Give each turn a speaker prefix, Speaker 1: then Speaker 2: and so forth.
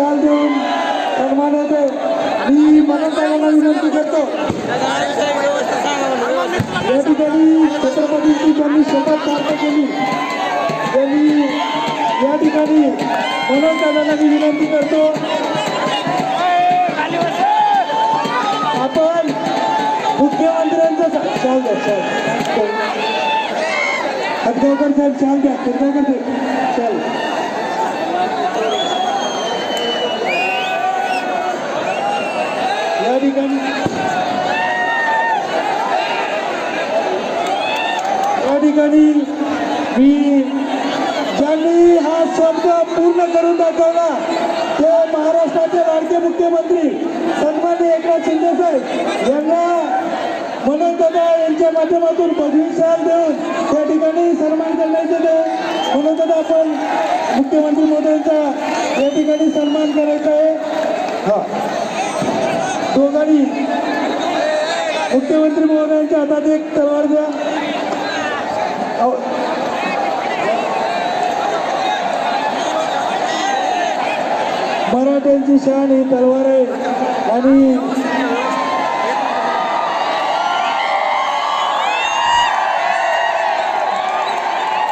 Speaker 1: शाल देऊन सन्मान सन्मानात मी मनोकायांना विनंती करतो. या ठिकाणी छत्रपतींची त्यांनी शपथ प्राप्त केली त्यांनी या ठिकाणी मनोकायांना मी विनंती करतो. आपण मुख्यमंत्र्यांचं सा- द्या शाल हदगावकर साहेब चाल द्या. हदगावकर साहेब चाल. ठिकाणी या ठिकाणी मी ज्यांनी हा शब्द पूर्ण करून दाखवला ते महाराष्ट्राचे लाडके मुख्यमंत्री सन्मान्य एकनाथ शिंदे साहेब यांना मनोज दादा यांच्या माध्यमातून पदवी शाल देऊन त्या ठिकाणी सन्मान करण्यात येते मनोज दादा आपण मुख्यमंत्री मोदयांचा या ठिकाणी सन्मान करायचा आहे. हा. दोघांनी. मुख्यमंत्री महोदयांच्या हातात एक तलवार द्या. मराठ्यांची शान ही तलवार आहे. आणि